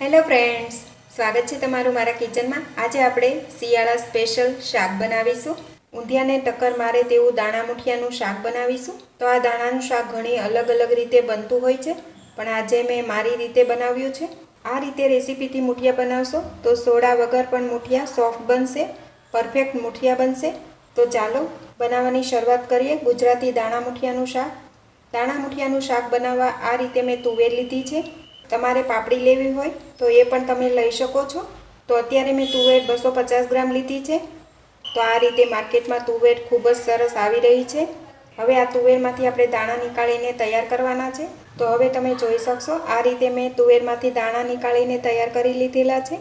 Hello friends, સ્વાગત છે તમારું મારા કિચનમાં. આજે આપણે શિયાળા સ્પેશિયલ શાક બનાવીશું. ઊંધિયાને ટક્કર મારે તેવું દાણા મુઠિયાનું શાક બનાવીશું. તો આ દાણાનું શાક ઘણી અલગ અલગ રીતે બનતું હોય છે, પણ આજે મેં મારી રીતે બનાવ્યું છે. આ રીતે રેસીપીથી મુઠિયા બનાવશો તો સોડા વગર પણ મુઠિયા સોફ્ટ બનશે, પરફેક્ટ મુઠિયા બનશે. તો ચાલો, બનાવવાની શરૂઆત કરીએ ગુજરાતી દાણા મુઠિયાનું શાક. દાણા મુઠિયાનું શાક બનાવવા આ રીતે મેં તુવેર લીધી છે. તમારે પાપડી લેવી હોય તો એ પણ તમે લઈ શકો છો. તો અત્યારે મેં તુવેર બસો પચાસ ગ્રામ લીધી છે. તો આ રીતે માર્કેટમાં તુવેર ખૂબ જ સરસ આવી રહી છે. હવે આ તુવેરમાંથી આપણે દાણા નીકાળીને તૈયાર કરવાના છે. તો હવે તમે જોઈ શકશો, આ રીતે મેં તુવેરમાંથી દાણા નીકાળીને તૈયાર કરી લીધેલા છે.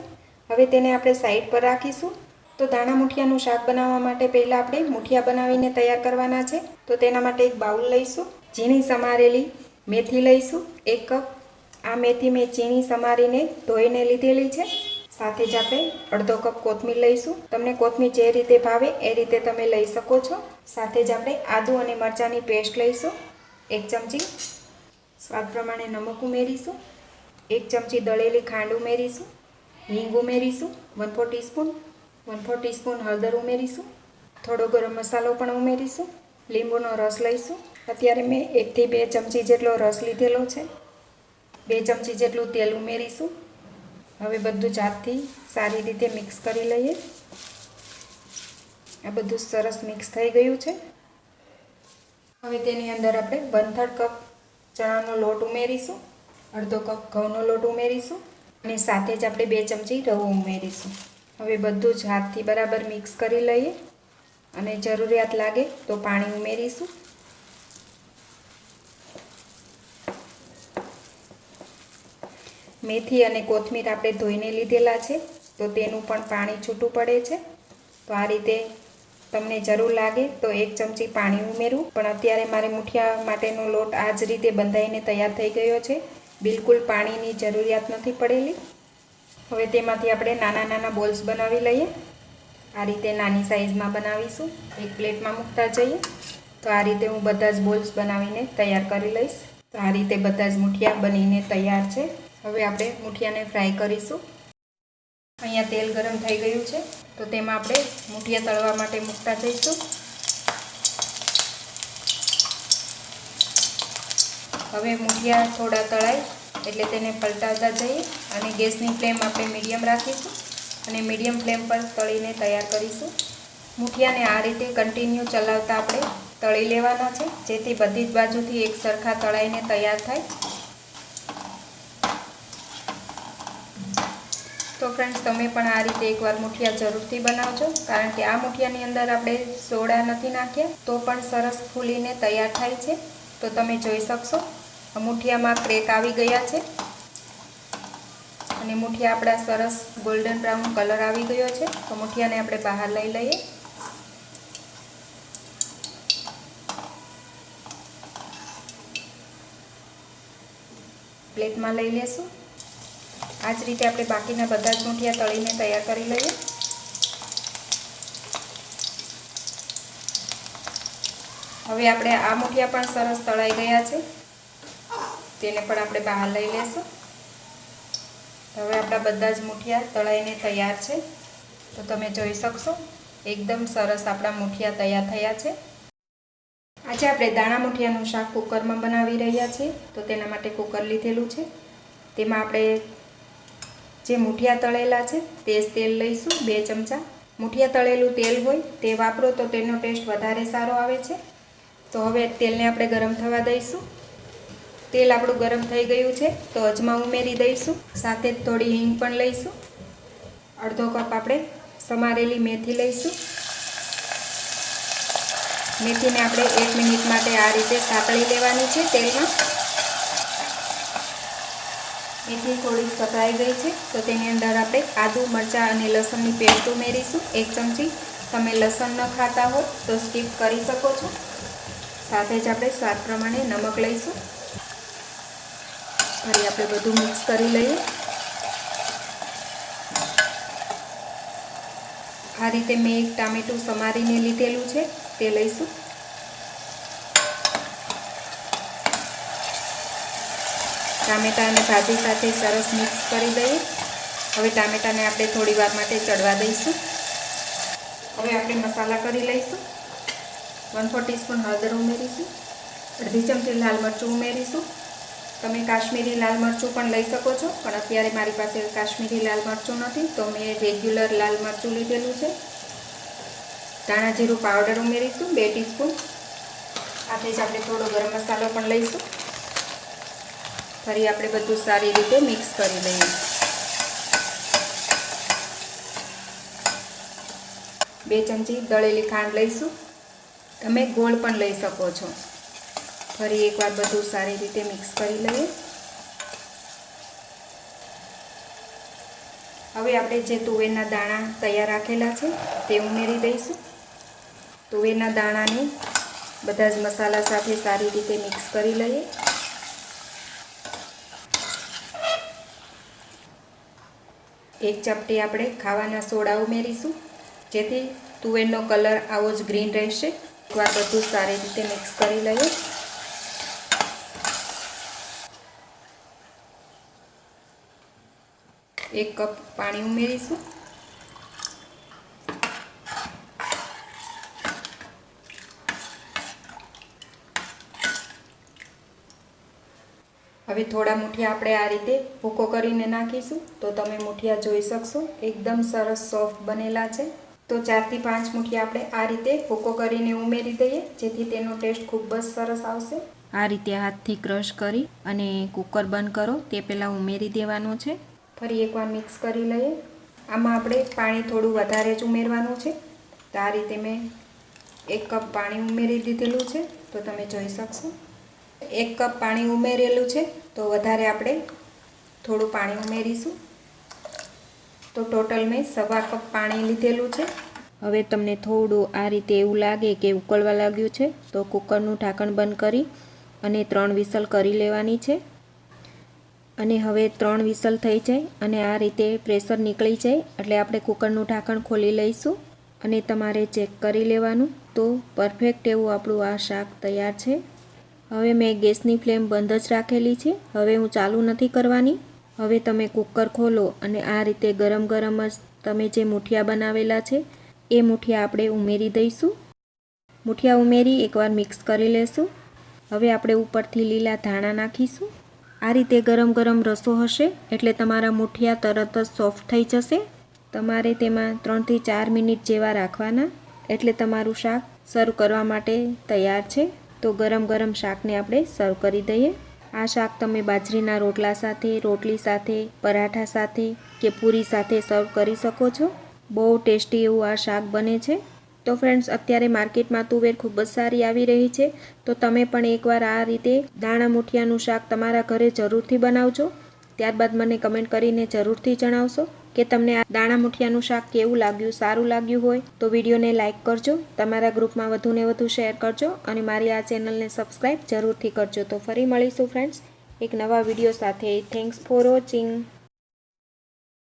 હવે તેને આપણે સાઈડ પર રાખીશું. તો દાણા મુઠિયાનું શાક બનાવવા માટે પહેલાં આપણે મુઠિયા બનાવીને તૈયાર કરવાના છે. તો તેના માટે એક બાઉલ લઈશું. ઝીણી સમારેલી મેથી લઈશું, એક કપ. આ મેથી મેં ચીણી સમારીને ધોઈને લીધેલી છે. સાથે જ આપણે અડધો કપ કોથમીર લઈશું. તમને કોથમીર જે રીતે ભાવે એ રીતે તમે લઈ શકો છો. સાથે જ આપણે આદુ અને મરચાંની પેસ્ટ લઈશું. એક ચમચી સ્વાદ પ્રમાણે નમક ઉમેરીશું. એક ચમચી દળેલી ખાંડ ઉમેરીશું. હિંગ ઉમેરીશું. One four teaspoon one four teaspoon હળદર ઉમેરીશું. થોડો ગરમ મસાલો પણ ઉમેરીશું. લીંબુનો રસ લઈશું. અત્યારે મેં એકથી બે ચમચી જેટલો રસ લીધેલો છે. બે ચમચી જેટલું તેલ ઉમેરીશું. હવે બધું જાતથી સારી રીતે મિક્સ કરી લઈએ. આ બધું સરસ મિક્સ થઈ ગયું છે. હવે તેની અંદર આપણે વન થર્ડ કપ ચણાનો લોટ ઉમેરીશું. અડધો કપ ઘઉંનો લોટ ઉમેરીશું. અને સાથે જ આપણે બે ચમચી રવો ઉમેરીશું. હવે બધું જ હાથથી બરાબર મિક્સ કરી લઈએ. અને જરૂરિયાત લાગે તો પાણી ઉમેરીશું. મેથી અને કોથમીર આપણે ધોઈને લીધેલા છે, તો તેનું પણ પાણી છૂટું પડે છે. તો આ રીતે તમને જરૂર લાગે તો એક ચમચી પાણી ઉમેરું. પણ અત્યારે મારે મુઠિયા માટેનો લોટ આ જ રીતે બંધાઈને તૈયાર થઈ ગયો છે. બિલકુલ પાણીની જરૂરિયાત નથી પડેલી. હવે તેમાંથી આપણે નાના નાના બોલ્સ બનાવી લઈએ. આ રીતે નાની સાઇઝમાં બનાવીશું. એક પ્લેટમાં મૂકતા જઈએ. તો આ રીતે હું બધા જ બોલ્સ બનાવીને તૈયાર કરી લઈશ. તો આ રીતે બધા જ મુઠિયા બનીને તૈયાર છે. હવે આપણે મૂઠિયાને ફ્રાય કરીશું. અહીંયા તેલ ગરમ થઈ ગયું છે, તો તેમાં આપણે મૂઠિયા તળવા માટે મૂકતા જઈશું. હવે મૂઠિયા થોડા તળાય, એટલે તેને પલટાવતા જઈએ અને ગેસની ફ્લેમ આપણે મીડિયમ રાખીશું અને મીડિયમ ફ્લેમ પર તળીને તૈયાર કરીશું. મૂઠિયાને આ રીતે કન્ટિન્યુ ચલાવતા આપણે તળી લેવાના છે, જેથી બધી જ બાજુથી એક સરખા તળાઈને તૈયાર થાય. તો ફ્રેન્ડ્સ તમે પણ આ રીતે એકવાર મુઠિયા જરૂરથી બનાવજો. કારણ કે આ મુઠિયાની અંદર આપણે સોડા નથી નાખ્યા, તો પણ સરસ ફૂલીને તૈયાર થાય છે. તો તમે જોઈ શકશો મુઠિયામાં ક્રેક આવી ગયા છે. અને મુઠિયા આપણા સરસ ગોલ્ડન બ્રાઉન કલર આવી ગયો છે. તો મુઠિયાને આપણે બહાર લઈ લઈએ. પ્લેટમાં લઈ લેશું. આ જ રીતે આપણે બાકીના બધા જ મૂઠિયા તળીને તૈયાર કરી લઈએ. હવે આપણે આ મૂઠિયા પણ સરસ તળાઈ ગયા છે. તેને પણ આપણે બહાર લઈ લેશું. હવે આપણા બધા જ મૂઠિયા તળાઈને તૈયાર છે. તો તમે જોઈ શકશો, એકદમ સરસ આપણા મૂઠિયા તૈયાર થયા છે. આજે આપણે દાણા મૂઠિયાનું શાક કુકરમાં બનાવી રહ્યા છીએ. તો તેના માટે કુકર લીધેલું છે. તેમાં આપણે જે મુઠિયા તળેલા છે, તે જ તેલ લઈશું, બે ચમચા. મુઠિયા તળેલું તેલ હોય, તે વાપરો તો તેનો ટેસ્ટ વધારે સારો આવે છે. તો હવે તેલને આપણે ગરમ થવા દઈશું. તેલ આપણું ગરમ થઈ ગયું છે, તો અજમા ઉમેરી દઈશું. સાથે જ થોડી હિંગ પણ લઈશું. અડધો કપ આપણે સમારેલી મેથી લઈશું. મેથીને આપણે એક મિનિટ માટે આ રીતે સાંકળી લેવાની છે તેલમાં. મેથી થોડી સફરાઈ ગઈ છે, તો તેની અંદર આપણે આદુ, મરચાં અને લસણની પેસ્ટ ઉમેરીશું. એક ચમચી તમે લસણ ન ખાતા હો તો સ્કીપ કરી શકો છો. સાથે જ આપણે સ્વાદ પ્રમાણે નમક લઈશું. ફરી આપણે બધું મિક્સ કરી લઈએ. આ રીતે મેં એક ટામેટું સમારીને લીધેલું છે, તે લઈશું. ટામેટાં અને ભાજી સાથે સરસ મિક્સ કરી દઈએ. હવે ટામેટાને આપણે થોડી વાર માટે ચડવા દઈશું. હવે આપણે મસાલા કરી લઈશું. વન ફોર ટીસ્પૂન હળદર ઉમેરીશું. અડધી ચમચી લાલ મરચું ઉમેરીશું. તમે કાશ્મીરી લાલ મરચું પણ લઈ શકો છો, પણ અત્યારે મારી પાસે કાશ્મીરી લાલ મરચું નથી, તો મેં રેગ્યુલર લાલ મરચું લીધેલું છે. ધાણા જીરું પાવડર ઉમેરીશું, બે ટીસ્પૂન આથી જ આપણે થોડો ગરમ મસાલો પણ લઈશું. ફરી આપણે બધું સારી રીતે મિક્સ કરી લઈએ. બે ચમચી દળેલી ખાંડ લઈશું. તમે ગોળ પણ લઈ શકો છો. ફરી એકવાર બધું સારી રીતે મિક્સ કરી લઈએ. હવે આપણે જે તુવેરના દાણા તૈયાર રાખેલા છે, તે ઉમેરી દઈશું. તુવેરના દાણાને બધા જ મસાલા સાથે સારી રીતે મિક્સ કરી લઈએ. એક ચપટી આપણે ખાવાના સોડા ઉમેરીશું. જેથી તુવેરનો કલર આવો જ ગ્રીન રહેશે. એકવાર બધું સારી રીતે મિક્સ કરી લઈએ. એક કપ પાણી ઉમેરીશું. હવે થોડા મુઠિયા આપણે આ રીતે ભૂકો કરીને નાખીશું. તો તમે મુઠિયા જોઈ શકશો, એકદમ સરસ સોફ્ટ બનેલા છે. તો ચારથી પાંચ મુઠિયા આપણે આ રીતે ભૂકો કરીને ઉમેરી દઈએ, જેથી તેનો ટેસ્ટ ખૂબ જ સરસ આવશે. આ રીતે હાથથી ક્રશ કરી અને કુકર બંધ કરો, તે પહેલાં ઉમેરી દેવાનું છે. ફરી એકવાર મિક્સ કરી લઈએ. આમાં આપણે પાણી થોડું વધારે જ ઉમેરવાનું છે. તો આ રીતે મેં એક કપ પાણી ઉમેરી દીધેલું છે. તો તમે જોઈ શકશો. એક કપ પાણી ઉમેરેલું છે, તો વધારે આપણે થોડું પાણી ઉમેરીશું. તો ટોટલ મેં સવા કપ પાણી લીધેલું છે. હવે તમને થોડું આ રીતે એવું લાગે કે ઉકળવા લાગ્યું છે, તો કુકરનું ઢાંકણ બંધ કરી અને ત્રણ વિસલ કરી લેવાની છે. અને હવે ત્રણ વિસલ થઈ જાય અને આ રીતે પ્રેશર નીકળી જાય, એટલે આપણે કુકરનું ઢાંકણ ખોલી લઈશું અને તમારે ચેક કરી લેવાનું. તો પરફેક્ટ એવું આપણું આ શાક તૈયાર છે. હવે મેં ગેસની ફ્લેમ બંધ જ રાખેલી છે. હવે હું ચાલુ નથી કરવાની. હવે તમે કુકર ખોલો અને આ રીતે ગરમ ગરમ જ તમે જે મુઠિયા બનાવેલા છે, એ મુઠિયા આપણે ઉમેરી દઈશું. મુઠિયા ઉમેરી એકવાર મિક્સ કરી લેશું. હવે આપણે ઉપરથી લીલા ધાણા નાખીશું. આ રીતે ગરમ ગરમ રસો હશે એટલે તમારા મુઠિયા તરત જ સોફ્ટ થઈ જશે. તમારે તેમાં ત્રણથી ચાર મિનિટ જેવા રાખવાના એટલે તમારું શાક સર્વ કરવા માટે તૈયાર છે. તો ગરમ ગરમ શાકને આપણે સર્વ કરી દઈએ. આ શાક તમે બાજરીના રોટલા સાથે, રોટલી સાથે, પરાઠા સાથે કે પૂરી સાથે સર્વ કરી શકો છો. બહુ ટેસ્ટી એવું આ શાક બને છે. તો ફ્રેન્ડ્સ અત્યારે માર્કેટમાં તુવેર ખૂબ જ સારી આવી રહી છે. તો તમે પણ એકવાર આ રીતે દાણા મુઠિયાનું શાક તમારા ઘરે જરૂરથી બનાવજો. ત્યારબાદ મને કમેન્ટ કરીને જરૂરથી જણાવશો. કે તમને આ દાણા મુઠિયાનું શાક કેવું લાગ્યું, સારું લાગ્યું હોય, તો વિડીયોને લાઇક કરજો, તમારા ગ્રુપમાં વધુને વધુ શેર કરજો અને મારી આ ચેનલને સબસ્ક્રાઈબ જરૂરથી કરજો. તો ફરી મળીશું, ફ્રેન્ડ્સ, એક નવા વીડિયો સાથે. Thanks for watching